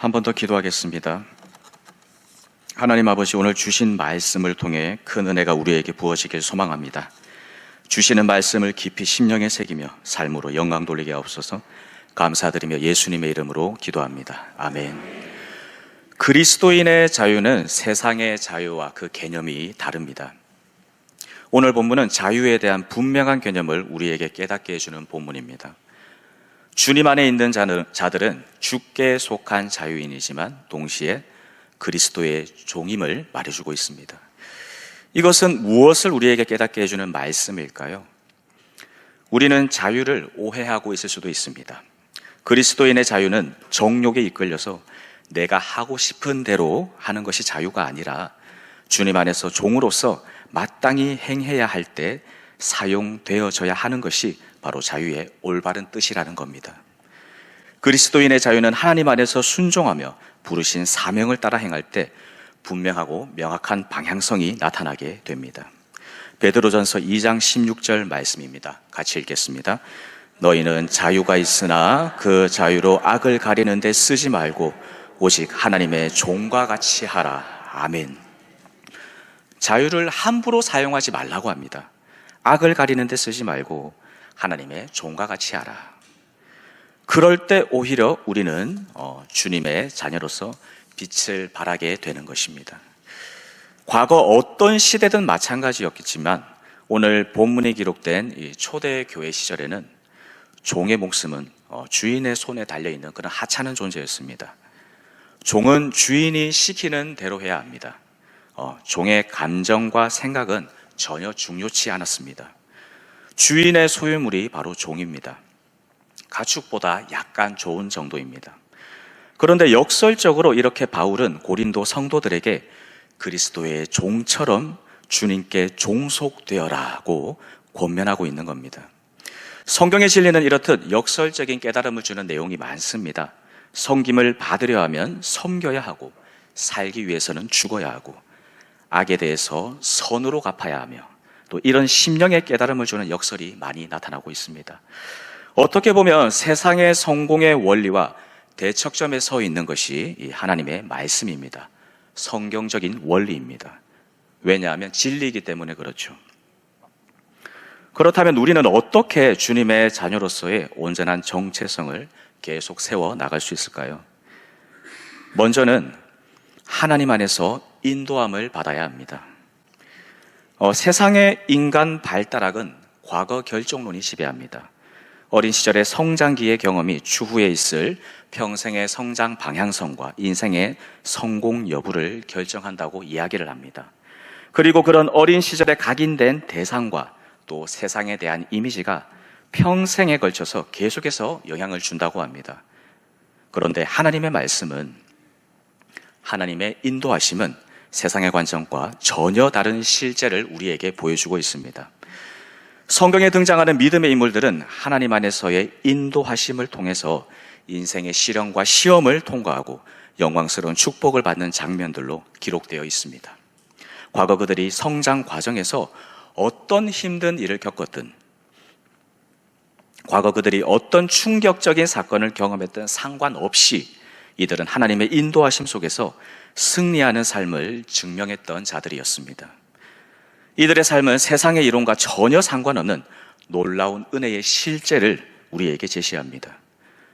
한 번 더 기도하겠습니다. 하나님 아버지 오늘 주신 말씀을 통해 큰 은혜가 우리에게 부어지길 소망합니다. 주시는 말씀을 깊이 심령에 새기며 삶으로 영광 돌리게 하옵소서 감사드리며 예수님의 이름으로 기도합니다. 아멘. 그리스도인의 자유는 세상의 자유와 그 개념이 다릅니다. 오늘 본문은 자유에 대한 분명한 개념을 우리에게 깨닫게 해주는 본문입니다. 주님 안에 있는 자들은 주께 속한 자유인이지만 동시에 그리스도의 종임을 말해주고 있습니다. 이것은 무엇을 우리에게 깨닫게 해주는 말씀일까요? 우리는 자유를 오해하고 있을 수도 있습니다. 그리스도인의 자유는 정욕에 이끌려서 내가 하고 싶은 대로 하는 것이 자유가 아니라 주님 안에서 종으로서 마땅히 행해야 할 때 사용되어져야 하는 것이 바로 자유의 올바른 뜻이라는 겁니다. 그리스도인의 자유는 하나님 안에서 순종하며 부르신 사명을 따라 행할 때 분명하고 명확한 방향성이 나타나게 됩니다. 베드로전서 2장 16절 말씀입니다. 같이 읽겠습니다. 너희는 자유가 있으나 그 자유로 악을 가리는 데 쓰지 말고 오직 하나님의 종과 같이 하라. 아멘. 자유를 함부로 사용하지 말라고 합니다. 악을 가리는 데 쓰지 말고 하나님의 종과 같이 하라. 그럴 때 오히려 우리는 어, 주님의 자녀로서 빛을 발하게 되는 것입니다. 과거 어떤 시대든 마찬가지였겠지만 오늘 본문에 기록된 초대 교회 시절에는 종의 목숨은 어, 주인의 손에 달려 있는 그런 하찮은 존재였습니다. 종은 주인이 시키는 대로 해야 합니다. 어, 종의 감정과 생각은 전혀 중요치 않았습니다. 주인의 소유물이 바로 종입니다. 가축보다 약간 좋은 정도입니다. 그런데 역설적으로 이렇게 바울은 고린도 성도들에게 그리스도의 종처럼 주님께 종속되어라고 권면하고 있는 겁니다. 성경의 진리는 이렇듯 역설적인 깨달음을 주는 내용이 많습니다. 성김을 받으려 하면 섬겨야 하고 살기 위해서는 죽어야 하고 악에 대해서 선으로 갚아야 하며 또 이런 심령의 깨달음을 주는 역설이 많이 나타나고 있습니다. 어떻게 보면 세상의 성공의 원리와 대척점에 서 있는 것이 하나님의 말씀입니다. 성경적인 원리입니다. 왜냐하면 진리이기 때문에 그렇죠. 그렇다면 우리는 어떻게 주님의 자녀로서의 온전한 정체성을 계속 세워 나갈 수 있을까요? 먼저는 하나님 안에서 인도함을 받아야 합니다. 어, 세상의 인간 발달학은 과거 결정론이 지배합니다. 어린 시절의 성장기의 경험이 추후에 있을 평생의 성장 방향성과 인생의 성공 여부를 결정한다고 이야기를 합니다. 그리고 그런 어린 시절에 각인된 대상과 또 세상에 대한 이미지가 평생에 걸쳐서 계속해서 영향을 준다고 합니다. 그런데 하나님의 말씀은 하나님의 인도하심은 세상의 관점과 전혀 다른 실제를 우리에게 보여주고 있습니다. 성경에 등장하는 믿음의 인물들은 하나님 안에서의 인도하심을 통해서 인생의 시련과 시험을 통과하고 영광스러운 축복을 받는 장면들로 기록되어 있습니다. 과거 그들이 성장 과정에서 어떤 힘든 일을 겪었든, 과거 그들이 어떤 충격적인 사건을 경험했든 상관없이 이들은 하나님의 인도하심 속에서 승리하는 삶을 증명했던 자들이었습니다. 이들의 삶은 세상의 이론과 전혀 상관없는 놀라운 은혜의 실제를 우리에게 제시합니다.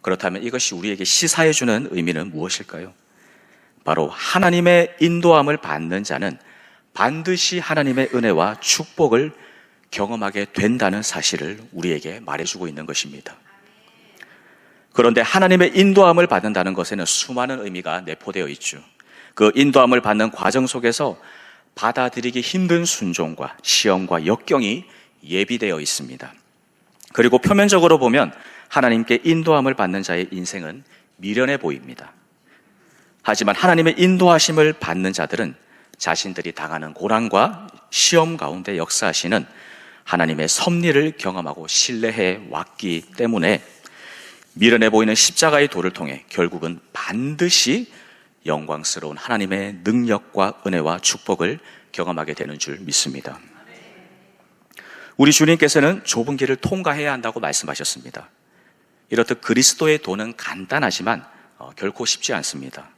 그렇다면 이것이 우리에게 시사해 주는 의미는 무엇일까요? 바로 하나님의 인도함을 받는 자는 반드시 하나님의 은혜와 축복을 경험하게 된다는 사실을 우리에게 말해주고 있는 것입니다. 그런데 하나님의 인도함을 받는다는 것에는 수많은 의미가 내포되어 있죠. 그 인도함을 받는 과정 속에서 받아들이기 힘든 순종과 시험과 역경이 예비되어 있습니다. 그리고 표면적으로 보면 하나님께 인도함을 받는 자의 인생은 미련해 보입니다. 하지만 하나님의 인도하심을 받는 자들은 자신들이 당하는 고난과 시험 가운데 역사하시는 하나님의 섭리를 경험하고 신뢰해 왔기 때문에 미련해 보이는 십자가의 도를 통해 결국은 반드시 영광스러운 하나님의 능력과 은혜와 축복을 경험하게 되는 줄 믿습니다. 우리 주님께서는 좁은 길을 통과해야 한다고 말씀하셨습니다. 이렇듯 그리스도의 도는 간단하지만 어, 결코 쉽지 않습니다.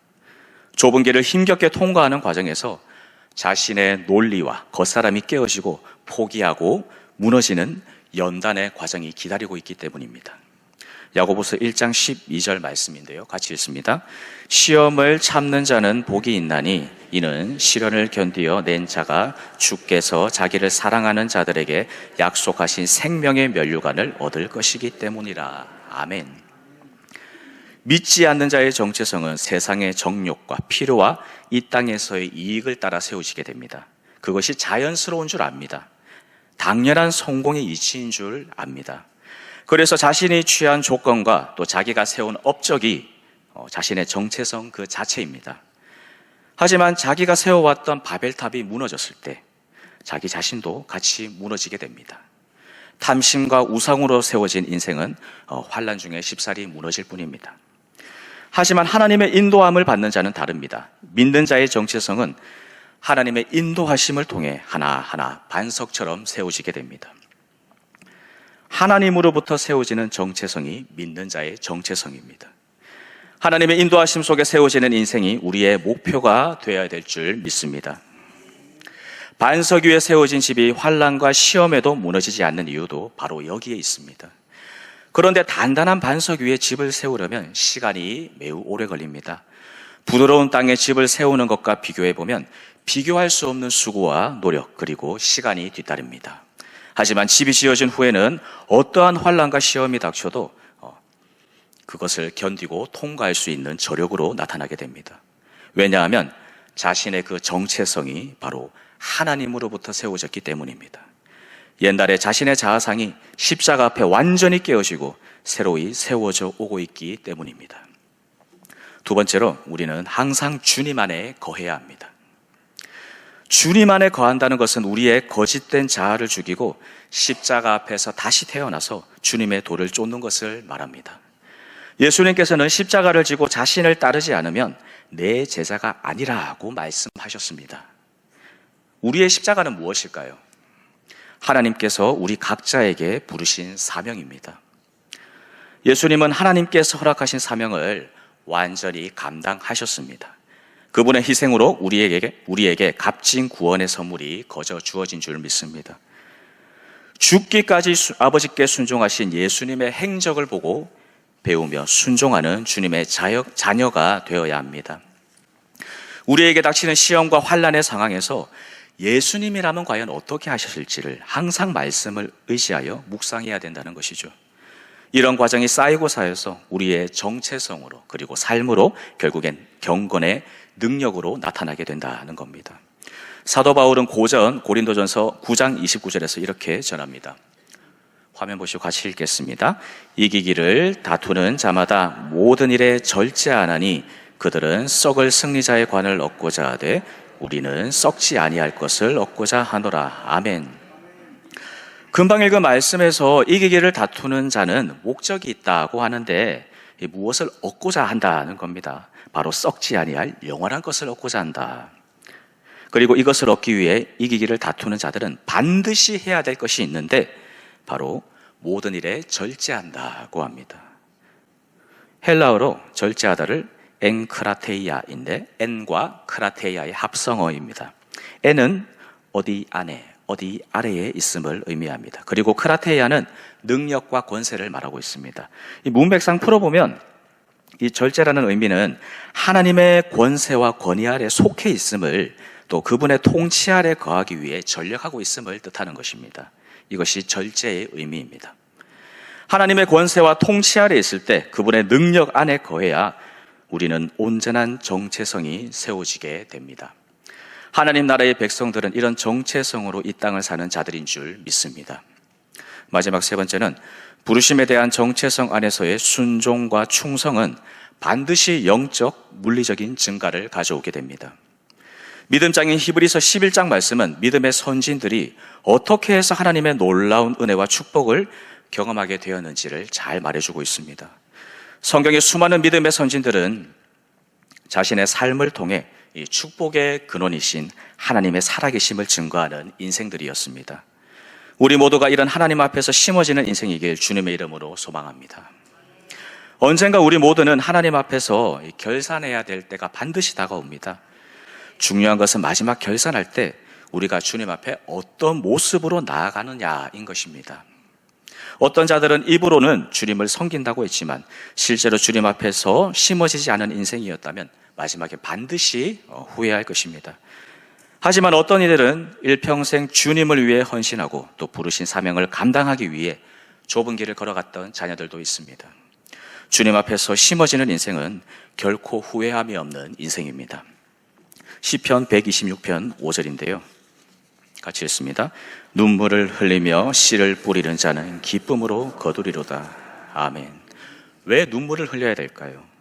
좁은 길을 힘겹게 통과하는 과정에서 자신의 논리와 겉사람이 깨어지고 포기하고 무너지는 연단의 과정이 기다리고 있기 때문입니다. 야고보서 1장 12절 말씀인데요. 같이 읽습니다. 시험을 참는 자는 복이 있나니 이는 시련을 견디어 낸 자가 주께서 자기를 사랑하는 자들에게 약속하신 생명의 면류관을 얻을 것이기 때문이라. 아멘. 믿지 않는 자의 정체성은 세상의 정욕과 필요와 이 땅에서의 이익을 따라 세우지게 됩니다. 그것이 자연스러운 줄 압니다. 당연한 성공의 이치인 줄 압니다. 그래서 자신이 취한 조건과 또 자기가 세운 업적이 어, 자신의 정체성 그 자체입니다. 하지만 자기가 세워왔던 바벨탑이 무너졌을 때 자기 자신도 같이 무너지게 됩니다. 탐심과 우상으로 세워진 인생은 어, 환란 중에 쉽사리 무너질 뿐입니다. 하지만 하나님의 인도함을 받는 자는 다릅니다. 믿는 자의 정체성은 하나님의 인도하심을 통해 하나하나 반석처럼 세워지게 됩니다. 하나님으로부터 세워지는 정체성이 믿는 자의 정체성입니다. 하나님의 인도하심 속에 세워지는 인생이 우리의 목표가 되어야 될 줄 믿습니다. 반석 위에 세워진 집이 환란과 시험에도 무너지지 않는 이유도 바로 여기에 있습니다. 그런데 단단한 반석 위에 집을 세우려면 시간이 매우 오래 걸립니다. 부드러운 땅에 집을 세우는 것과 비교해 보면 비교할 수 없는 수고와 노력 그리고 시간이 뒤따릅니다. 하지만 집이 지어진 후에는 어떠한 환란과 시험이 닥쳐도 어, 그것을 견디고 통과할 수 있는 저력으로 나타나게 됩니다. 왜냐하면 자신의 그 정체성이 바로 하나님으로부터 세워졌기 때문입니다. 옛날에 자신의 자아상이 십자가 앞에 완전히 깨어지고 새로이 세워져 오고 있기 때문입니다. 두 번째로 우리는 항상 주님 안에 거해야 합니다. 주님 안에 거한다는 것은 우리의 거짓된 자아를 죽이고 십자가 앞에서 다시 태어나서 주님의 도를 쫓는 것을 말합니다. 예수님께서는 십자가를 지고 자신을 따르지 않으면 내 제자가 아니라고 말씀하셨습니다. 우리의 십자가는 무엇일까요? 하나님께서 우리 각자에게 부르신 사명입니다. 예수님은 하나님께서 허락하신 사명을 완전히 감당하셨습니다. 그분의 희생으로 우리에게, 우리에게 값진 구원의 선물이 거저 주어진 줄 믿습니다. 죽기까지 아버지께 순종하신 예수님의 행적을 보고 배우며 순종하는 주님의 자역, 자녀가 되어야 합니다. 우리에게 닥치는 시험과 환란의 상황에서 예수님이라면 과연 어떻게 하셨을지를 항상 말씀을 의지하여 묵상해야 된다는 것이죠. 이런 과정이 쌓이고 쌓여서 우리의 정체성으로 그리고 삶으로 결국엔 경건의 능력으로 나타나게 된다는 겁니다. 사도 바울은 고전 고린도전서 9장 29절에서 이렇게 전합니다. 화면 보시고 같이 읽겠습니다. 이기기를 다투는 자마다 모든 일에 절제하나니 그들은 썩을 승리자의 관을 얻고자 하되 우리는 썩지 아니할 것을 얻고자 하노라. 아멘. 금방 읽은 말씀에서 이기기를 다투는 자는 목적이 있다고 하는데 무엇을 얻고자 한다는 겁니다. 바로 썩지 아니할 영원한 것을 얻고자 한다. 그리고 이것을 얻기 위해 이기기를 다투는 자들은 반드시 해야 될 것이 있는데 바로 모든 일에 절제한다고 합니다. 헬라어로 절제하다를 엔크라테이아인데 엔과 크라테이아의 합성어입니다. 엔은 어디 안에, 어디 아래에 있음을 의미합니다. 그리고 크라테이아는 능력과 권세를 말하고 있습니다. 이 문맥상 풀어보면 이 절제라는 의미는 하나님의 권세와 권위 아래 속해 있음을 또 그분의 통치 아래 거하기 위해 전력하고 있음을 뜻하는 것입니다. 이것이 절제의 의미입니다. 하나님의 권세와 통치 아래 있을 때 그분의 능력 안에 거해야 우리는 온전한 정체성이 세워지게 됩니다. 하나님 나라의 백성들은 이런 정체성으로 이 땅을 사는 자들인 줄 믿습니다. 마지막 세 번째는 부르심에 대한 정체성 안에서의 순종과 충성은 반드시 영적, 물리적인 증가를 가져오게 됩니다. 믿음장인 히브리서 11장 말씀은 믿음의 선진들이 어떻게 해서 하나님의 놀라운 은혜와 축복을 경험하게 되었는지를 잘 말해주고 있습니다. 성경의 수많은 믿음의 선진들은 자신의 삶을 통해 이 축복의 근원이신 하나님의 살아계심을 증거하는 인생들이었습니다. 우리 모두가 이런 하나님 앞에서 심어지는 인생이길 주님의 이름으로 소망합니다. 언젠가 우리 모두는 하나님 앞에서 결산해야 될 때가 반드시 다가옵니다. 중요한 것은 마지막 결산할 때 우리가 주님 앞에 어떤 모습으로 나아가느냐인 것입니다. 어떤 자들은 입으로는 주님을 섬긴다고 했지만 실제로 주님 앞에서 심어지지 않은 인생이었다면 마지막에 반드시 어, 후회할 것입니다. 하지만 어떤 이들은 일평생 주님을 위해 헌신하고 또 부르신 사명을 감당하기 위해 좁은 길을 걸어갔던 자녀들도 있습니다. 주님 앞에서 심어지는 인생은 결코 후회함이 없는 인생입니다. 시편 126편 5절인데요. 같이 읽습니다. 눈물을 흘리며 씨를 뿌리는 자는 기쁨으로 거두리로다. 아멘. 왜 눈물을 흘려야 될까요?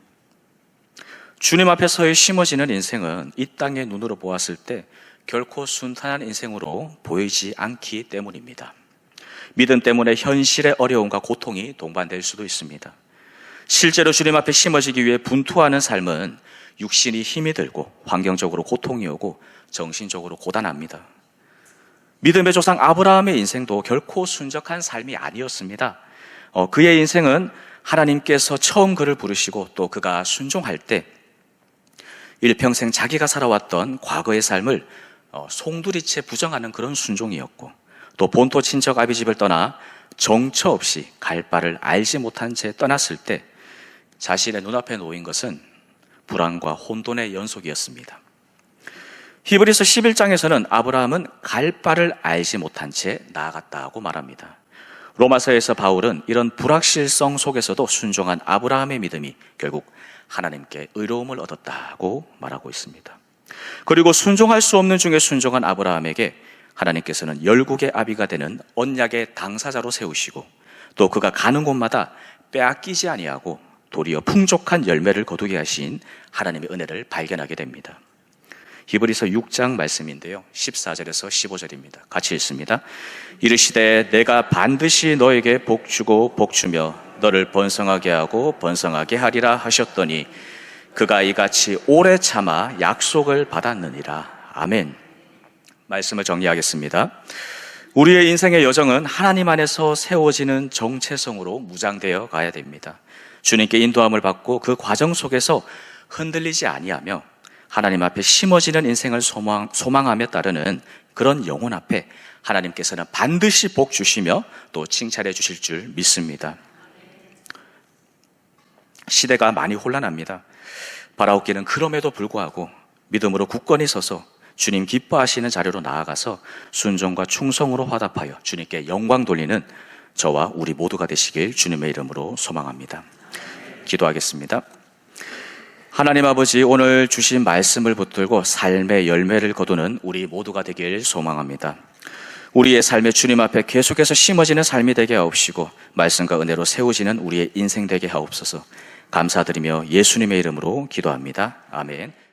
주님 앞에서의 심어지는 인생은 이 땅의 눈으로 보았을 때 결코 순탄한 인생으로 보이지 않기 때문입니다. 믿음 때문에 현실의 어려움과 고통이 동반될 수도 있습니다. 실제로 주님 앞에 심어지기 위해 분투하는 삶은 육신이 힘이 들고 환경적으로 고통이 오고 정신적으로 고단합니다. 믿음의 조상 아브라함의 인생도 결코 순적한 삶이 아니었습니다. 어, 그의 인생은 하나님께서 처음 그를 부르시고 또 그가 순종할 때 일평생 자기가 살아왔던 과거의 삶을 어, 송두리째 부정하는 그런 순종이었고 또 본토 친척 아비 집을 떠나 정처 없이 갈 바를 알지 못한 채 떠났을 때 자신의 눈앞에 놓인 것은 불안과 혼돈의 연속이었습니다. 히브리서 11장에서는 아브라함은 갈 바를 알지 못한 채 나아갔다고 말합니다. 로마서에서 바울은 이런 불확실성 속에서도 순종한 아브라함의 믿음이 결국 하나님께 의로움을 얻었다고 말하고 있습니다. 그리고 순종할 수 없는 중에 순종한 아브라함에게 하나님께서는 열국의 아비가 되는 언약의 당사자로 세우시고 또 그가 가는 곳마다 빼앗기지 아니하고 도리어 풍족한 열매를 거두게 하신 하나님의 은혜를 발견하게 됩니다. 히브리서 6장 말씀인데요. 14절에서 15절입니다. 같이 읽습니다. 이르시되 내가 반드시 너에게 복 주고 복 주며 너를 번성하게 하고 번성하게 하리라 하셨더니 그가 이같이 오래 참아 약속을 받았느니라. 아멘. 말씀을 정리하겠습니다. 우리의 인생의 여정은 하나님 안에서 세워지는 정체성으로 무장되어 가야 됩니다. 주님께 인도함을 받고 그 과정 속에서 흔들리지 아니하며 하나님 앞에 심어지는 인생을 소망, 소망하며 따르는 그런 영혼 앞에 하나님께서는 반드시 복 주시며 또 칭찬해 주실 줄 믿습니다. 시대가 많이 혼란합니다. 바라옵기는 그럼에도 불구하고 믿음으로 굳건히 서서 주님 기뻐하시는 자료로 나아가서 순종과 충성으로 화답하여 주님께 영광 돌리는 저와 우리 모두가 되시길 주님의 이름으로 소망합니다. 기도하겠습니다. 하나님 아버지 오늘 주신 말씀을 붙들고 삶의 열매를 거두는 우리 모두가 되길 소망합니다. 우리의 삶의 주님 앞에 계속해서 심어지는 삶이 되게 하옵시고 말씀과 은혜로 세워지는 우리의 인생 되게 하옵소서. 감사드리며 예수님의 이름으로 기도합니다. 아멘.